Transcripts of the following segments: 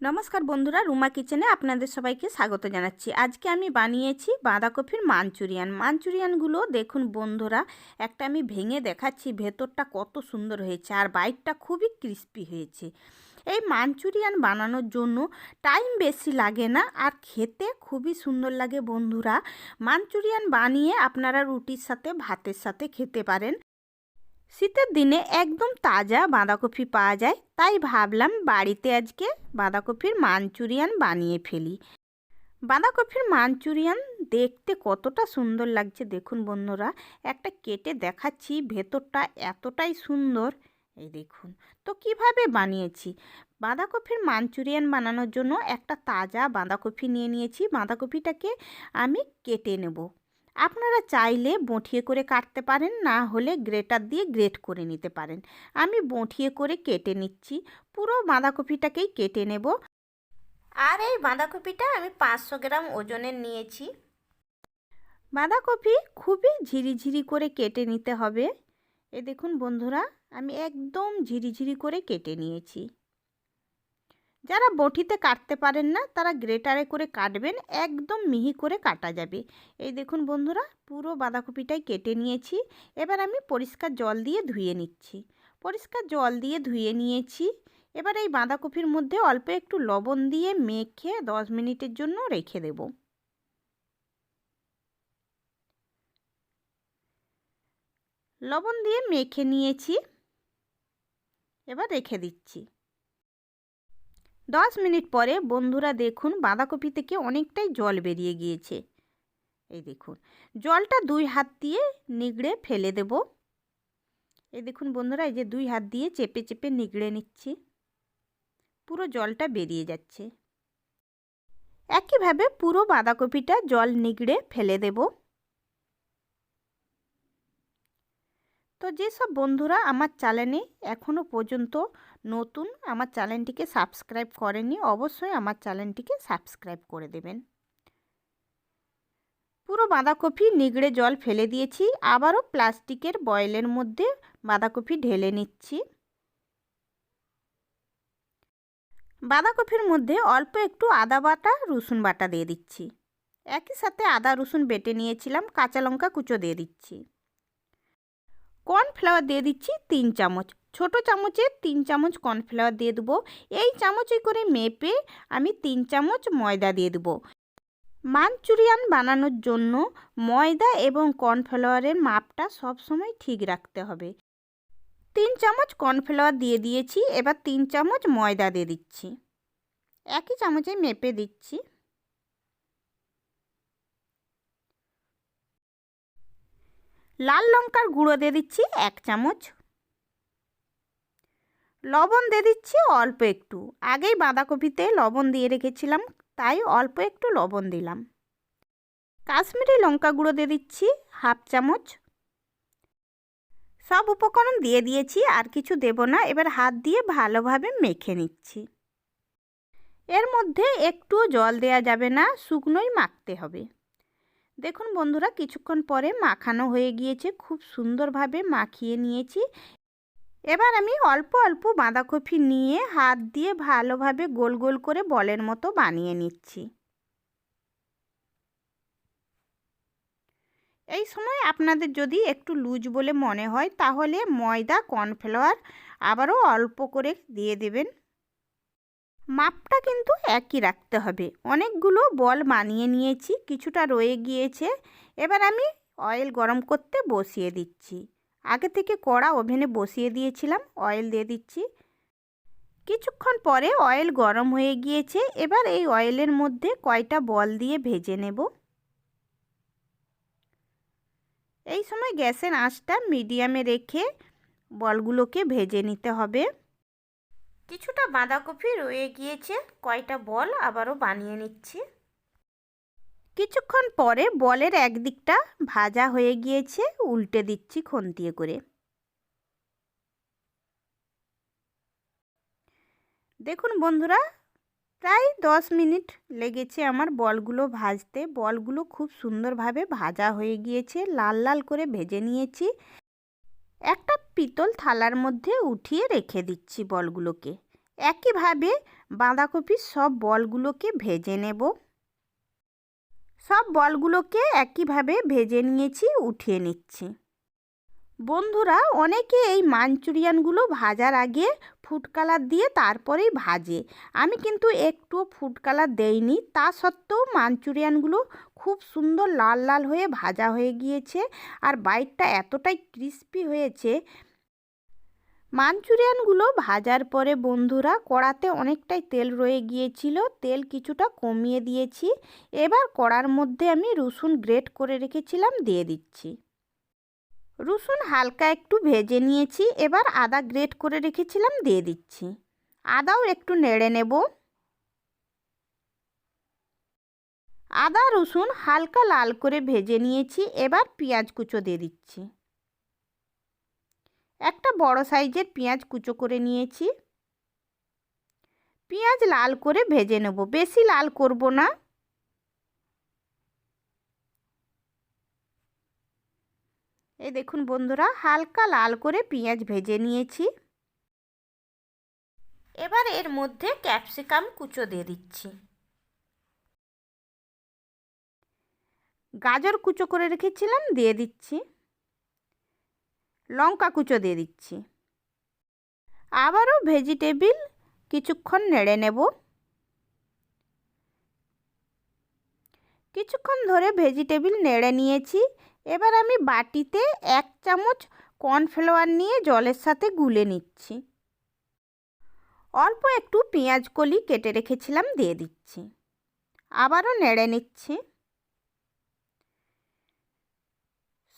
নমস্কার বন্ধুরা, রুমা কিচেনে আপনাদের সবাইকে স্বাগত জানাচ্ছি। আজকে আমি বানিয়েছি বাঁধাকপির মাঞ্চুরিয়ান। মাঞ্চুরিয়ানগুলো দেখুন বন্ধুরা, একটা আমি ভেঙে দেখাচ্ছি, ভেতরটা কত সুন্দর হয়েছে আর বাইকটা খুবই ক্রিস্পি হয়েছে। এই মাঞ্চুরিয়ান বানানোর জন্য টাইম বেশি লাগে না আর খেতে খুবই সুন্দর লাগে বন্ধুরা। মাঞ্চুরিয়ান বানিয়ে আপনারা রুটির সাথে, ভাতের সাথে খেতে পারেন। শীতের দিনে একদম তাজা বাঁধাকপি পাওয়া যায়, তাই ভাবলাম বাড়িতে আজকে বাঁধাকপির মাঞ্চুরিয়ান বানিয়ে ফেলি। বাঁধাকপির মাঞ্চুরিয়ান দেখতে কতটা সুন্দর লাগছে দেখুন বন্ধুরা, একটা কেটে দেখাচ্ছি, ভেতরটা এতটাই সুন্দর, এই দেখুন। তো কীভাবে বানিয়েছি? বাঁধাকপির মাঞ্চুরিয়ান বানানোর জন্য একটা তাজা বাঁধাকপি নিয়ে নিয়েছি, বাঁধাকপিটাকে আমি কেটে নেব। আপনারা চাইলে বঁঠিয়ে করে কাটতে পারেন, না হলে গ্রেটার দিয়ে গ্রেট করে নিতে পারেন। আমি বঁঠিয়ে করে কেটে নিচ্ছি। পুরো বাঁধাকপিটাকেই কেটে নেব। আর এই বাঁধাকপিটা আমি পাঁচশো গ্রাম ওজনের নিয়েছি। বাঁধাকপি খুবই ঝিরিঝিরি করে কেটে নিতে হবে। এ দেখুন বন্ধুরা, আমি একদম ঝিরিঝিরি করে কেটে নিয়েছি। যারা বটিতে কাটতে পারেন না, তারা গ্রেটারে করে কাটবেন, একদম মিহি করে কাটা যাবে। এই দেখুন বন্ধুরা, পুরো বাঁধাকপিটাই কেটে নিয়েছি। এবার আমি পরিষ্কার জল দিয়ে ধুয়ে নিচ্ছি। পরিষ্কার জল দিয়ে ধুয়ে নিয়েছি। এবার এই বাঁধাকপির মধ্যে অল্প একটু লবণ দিয়ে মেখে দশ মিনিটের জন্য রেখে দেব। লবণ দিয়ে মেখে নিয়েছি। এবার রেখে দিচ্ছি। দশ মিনিট পরে বন্ধুরা দেখুন বাঁধাকপি থেকে অনেকটাই জল বেরিয়ে গিয়েছে। এই দেখুন, জলটা দুই হাত দিয়ে নিগড়ে ফেলে দেব। এই দেখুন বন্ধুরা, এই যে দুই হাত দিয়ে চেপে চেপে নিগড়ে নিচ্ছি। পুরো জলটা বেরিয়ে যাচ্ছে। একইভাবে পুরো বাঁধাকপিটা জল নিগড়ে ফেলে দেব। তো যেসব বন্ধুরা আমার চ্যানেলে এখনও পর্যন্ত নতুন আমার চ্যানেলটিকে সাবস্ক্রাইব করেনি অবশ্যই আমার চ্যানেলটিকে সাবস্ক্রাইব করে দেবেন। পুরো বাঁধাকপি নিগড়ে জল ফেলে দিয়েছি, আবারও প্লাস্টিকের বয়েলের মধ্যে বাঁধাকপি ঢেলে নিচ্ছি। বাঁধাকপির মধ্যে অল্প একটু আদা বাটা, রসুন বাটা দিয়ে দিচ্ছি। একই সাথে আদা রসুন বেটে নিয়েছিলাম, কাঁচা লঙ্কা কুচো দিয়ে দিচ্ছি। কর্নফ্লাওয়ার দিয়ে দিচ্ছি তিন চামচ। ছোট চামচে তিন চামচ কর্নফ্লাওয়ার দিয়ে দেবো। এই চামচে করে মেপে আমি তিন চামচ ময়দা দিয়ে দেবো। মাঞ্চুরিয়ান বানানোর জন্য ময়দা এবং কর্নফ্লাওয়ারের মাপটা সবসময় ঠিক রাখতে হবে। তিন চামচ কর্নফ্লাওয়ার দিয়ে দিয়েছি, এবার তিন চামচ ময়দা দিয়ে দিচ্ছি। একই চামচে মেপে দিচ্ছি। লাল লঙ্কার গুঁড়ো দিয়ে দিচ্ছি এক চামচ। লবণ দিয়ে দিচ্ছি অল্প একটু। আগেই বাঁধাকপিতে লবণ দিয়ে রেখেছিলাম, তাই অল্প একটু লবণ দিলাম। কাশ্মীরি লঙ্কা গুঁড়ো দিয়ে দিচ্ছি হাফ চামচ। সব উপকরণ দিয়ে দিয়েছি, আর কিছু দেব না, এবার হাত দিয়ে ভালোভাবে মেখে নিচ্ছি। এর মধ্যে একটুও জল দেয়া যাবে না, শুকনোই মাখতে হবে। দেখুন বন্ধুরা, কিছুক্ষণ পরে মাখানো হয়ে গিয়েছে। খুব সুন্দরভাবে মাখিয়ে নিয়েছি। এবার আমি অল্প অল্প বাঁধাকপি নিয়ে হাত দিয়ে ভালোভাবে গোল গোল করে বলের মতো বানিয়ে নিচ্ছি। এই সময় আপনাদের যদি একটু লুজ বলে মনে হয়, তাহলে ময়দা, কর্নফ্লাওয়ার আবারও অল্প করে দিয়ে দেবেন। মাপটা কিন্তু একই রাখতে হবে। অনেকগুলো বল বানিয়ে নিয়েছি, কিছুটা রয়ে গিয়েছে। এবার আমি অয়েল গরম করতে বসিয়ে দিচ্ছি। আগে থেকে কড়া ওভেনে বসিয়ে দিয়েছিলাম, অয়েল দিয়ে দিচ্ছি। কিছুক্ষণ পরে অয়েল গরম হয়ে গিয়েছে, এবার এই অয়েলের মধ্যে কয়টা বল দিয়ে ভেজে নেব। এই সময় গ্যাসের আঁচটা মিডিয়ামে রেখে বলগুলোকে ভেজে নিতে হবে। কিছুটা বাঁধাকপি রয়ে গিয়েছে, কয়টা বল আবারও বানিয়ে নিচ্ছি। কিছুক্ষণ পরে বলের একদিকটা ভাজা হয়ে গিয়েছে, উল্টে দিচ্ছি খন্তিয়ে করে। দেখুন বন্ধুরা, প্রায় দশ মিনিট লেগেছে আমার বলগুলো ভাজতে। বলগুলো খুব সুন্দরভাবে ভাজা হয়ে গিয়েছে, লাল লাল করে ভেজে নিয়েছি। একটা পিতল থালার মধ্যে উঠিয়ে রেখে দিচ্ছি বলগুলোকে। একইভাবে বাঁধাকপির সব বলগুলোকে ভেজে নেব। সব বলগুলোকে একইভাবে ভেজে নিয়েছি, উঠিয়ে নিচ্ছি। বন্ধুরা, অনেকে এই মাঞ্চুরিয়ানগুলো ভাজার আগে ফুড কালার দিয়ে তারপরেই ভাজে। আমি কিন্তু একটু ফুড কালার দেইনি, তা সত্ত্বেও মাঞ্চুরিয়ানগুলো খুব সুন্দর লাল লাল হয়ে ভাজা হয়ে গিয়েছে আর বাইটটা এতটাই ক্রিস্পি হয়েছে। মাঞ্চুরিয়ানগুলো ভাজার পরে বন্ধুরা, কড়াতে অনেকটাই তেল রয়ে গিয়েছিল, তেল কিছুটা কমিয়ে দিয়েছি। এবার কড়ার মধ্যে আমি রসুন গ্রেট করে রেখেছিলাম, দিয়ে দিচ্ছি। রসুন হালকা একটু ভেজে নিয়েছি, এবার আদা গ্রেট করে রেখেছিলাম, দিয়ে দিচ্ছি। আদাও একটু নেড়ে নেব। আদা, রসুন হালকা লাল করে ভেজে নিয়েছি, এবার পেঁয়াজ কুচো দিয়ে দিচ্ছি। একটা বড় সাইজের পেঁয়াজ কুচো করে নিয়েছি। পেঁয়াজ লাল করে ভেজে নেব, বেশি লাল করব না। এই দেখুন বন্ধুরা, হালকা লাল করে পেঁয়াজ ভেজে নিয়েছি। এবার এর মধ্যে ক্যাপসিকাম কুচো দিয়ে দিচ্ছি। গাজর কুচো করে রেখেছিলাম, দিয়ে দিচ্ছি। লঙ্কা কুচো দিয়ে দিচ্ছি। আবারও ভেজিটেবিল কিছুক্ষণ নেড়ে নেব। কিছুক্ষণ ধরে ভেজিটেবিল নেড়ে নিয়েছি। এবার আমি বাটিতে এক চামচ কর্নফ্লাওয়ার নিয়ে জলের সাথে গুলে নিচ্ছি। অল্প একটু পেঁয়াজ কলি কেটে রেখেছিলাম, দিয়ে দিচ্ছি। আবারও নেড়ে নিচ্ছি।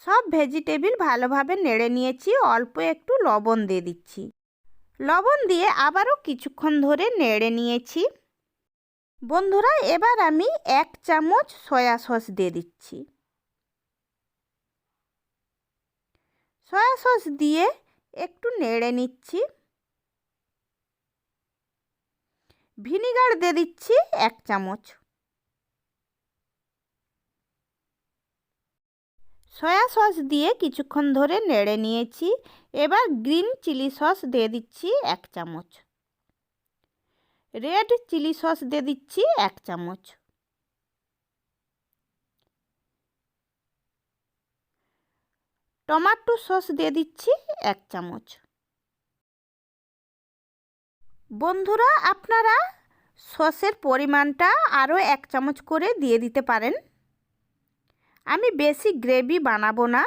সব ভেজিটেবিল ভালোভাবে নেড়ে নিয়েছি, অল্প একটু লবণ দিয়ে দিচ্ছি। লবণ দিয়ে আবারও কিছুক্ষণ ধরে নেড়ে নিয়েছি। বন্ধুরা, এবার আমি এক চামচ সয়া সস দিয়ে দিচ্ছি। সয়া সস দিয়ে একটু নেড়ে নিচ্ছি। ভিনিগার দিয়ে দিচ্ছি এক চামচ। সয়া সস দিয়ে কিছুক্ষণ ধরে নেড়ে নিয়েছি। এবার গ্রিন চিলি সস দিয়ে দিচ্ছি এক চামচ। রেড চিলি সস দিয়ে দিচ্ছি এক চামচ। টমাটো সস দিয়ে দিচ্ছি এক চামচ। বন্ধুরা, আপনারা সসের পরিমাণটা আরও এক চামচ করে দিয়ে দিতে পারেন। আমি বেশি গ্রেভি বানাবো না,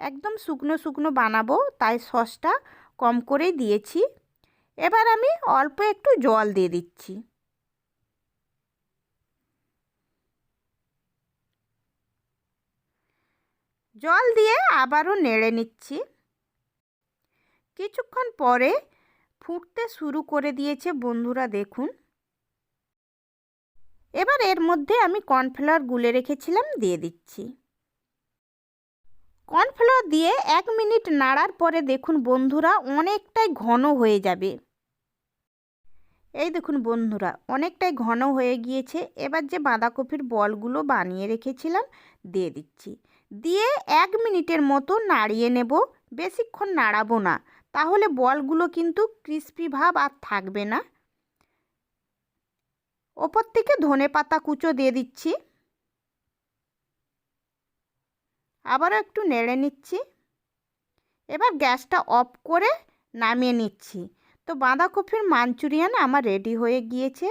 একদম শুকনো শুকনো বানাবো, তাই সসটা কম করেই দিয়েছি। এবার আমি অল্প একটু জল দিয়ে দিচ্ছি। জল দিয়ে আবারও নেড়ে নিচ্ছি। কিছুক্ষণ পরে ফুটতে শুরু করে দিয়েছে বন্ধুরা দেখুন। এবার এর মধ্যে আমি কর্নফ্লাওয়ার গুলে রেখেছিলাম, দিয়ে দিচ্ছি। কর্নফ্লাওয়ার দিয়ে এক মিনিট নাড়ার পরে দেখুন বন্ধুরা অনেকটাই ঘন হয়ে যাবে। এই দেখুন বন্ধুরা, অনেকটাই ঘন হয়ে গিয়েছে। এবার যে বাঁধাকপির বলগুলো বানিয়ে রেখেছিলাম, দিয়ে দিচ্ছি। দিয়ে এক মিনিটের মতো নাড়িয়ে নেব। বেশিক্ষণ নাড়াবো না। তাহলে বলগুলো কিন্তু ক্রিস্পি ভাব আর থাকবে না। ওপর থেকে ধনে পাতা কুচো দিয়ে দিচ্ছি। আবারও একটু নেড়ে নিচ্ছি। এবার গ্যাসটা অফ করে নামিয়ে নিচ্ছি। তো বাঁধাকপির মাঞ্চুরিয়ান আমার রেডি হয়ে গিয়েছে।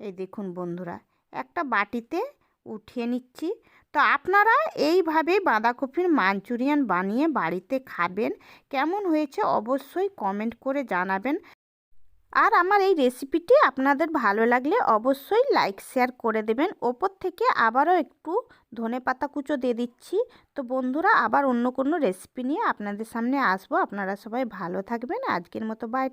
এই দেখুন বন্ধুরা, একটা বাটিতে উঠিয়ে নিচ্ছি। তো আপনারা এইভাবে বাঁধাকপির মাঞ্চুরিয়ান বানিয়ে বাড়িতে খাবেন। কেমন হয়েছে অবশ্যই কমেন্ট করে জানাবেন। আর আমার এই রেসিপিটি আপনাদের ভালো লাগলে অবশ্যই লাইক শেয়ার করে দেবেন। ওপর থেকে আবারও একটু ধনে পাতা কুচো দিয়ে দিচ্ছি। তো বন্ধুরা, আবার অন্য কোনো রেসিপি নিয়ে আপনাদের সামনে আসব। আপনারা সবাই ভালো থাকবেন। আজকের মতো বাই